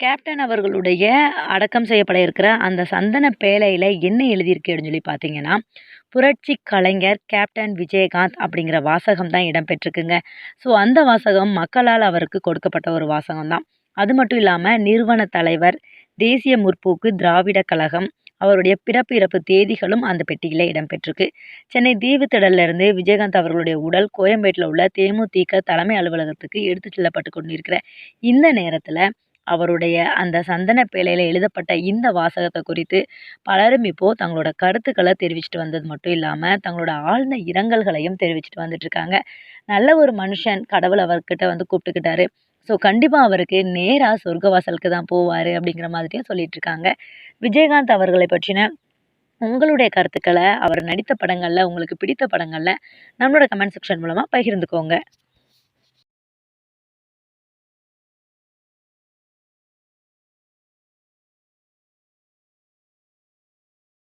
Captain அவர்களுடைய அடக்கம் செய்யப்பட இருக்கிற அந்த சந்தன பேழையில் என்ன எழுதியிருக்கு அப்படின்னு சொல்லி பார்த்தீங்கன்னா, புரட்சி கலைஞர் கேப்டன் விஜயகாந்த் அப்படிங்கிற வாசகம் தான் இடம்பெற்றிருக்குங்க. ஸோ அந்த வாசகம் மக்களால் அவருக்கு கொடுக்கப்பட்ட ஒரு வாசகம் தான். அது மட்டும் இல்லாமல் நிறுவன தலைவர், தேசிய முற்போக்கு திராவிட கழகம், அவருடைய பிறப்பு, இறப்பு தேதிகளும் அந்த பெட்டியில் இடம்பெற்றிருக்கு. சென்னை தீவுத்திடல்ல விஜயகாந்த் அவர்களுடைய உடல் கோயம்பேட்டில் உள்ள தேமுதிக தலைமை அலுவலகத்துக்கு எடுத்துச் செல்லப்பட்டுக் கொண்டிருக்கிற இந்த நேரத்தில் அவருடைய அந்த சந்தன பேழையில் எழுதப்பட்ட இந்த வாசகத்தை குறித்து பலரும் இப்போ தங்களோட கருத்துக்களை தெரிவிச்சுட்டு வந்தது மட்டும் இல்லாமல் தங்களோட ஆழ்ந்த இரங்கல்களையும் தெரிவிச்சுட்டு வந்துட்டு இருக்காங்க. நல்ல ஒரு மனுஷன், கடவுள் அவர்கிட்ட வந்து கூப்பிட்டுக்கிட்டாரு. ஸோ கண்டிப்பாக அவருக்கு நேராக சொர்க்கவாசலுக்கு தான் போவார் அப்படிங்கிற மாதிரியும் சொல்லிட்டு இருக்காங்க. விஜயகாந்த் அவர்களைப் பற்றின உங்களுடைய கருத்துக்களை அவர் நடித்த படங்களில் உங்களுக்கு பிடித்த படங்களில் நம்மளோட கமெண்ட் செக்ஷன் மூலமாக பகிர்ந்துக்கோங்க.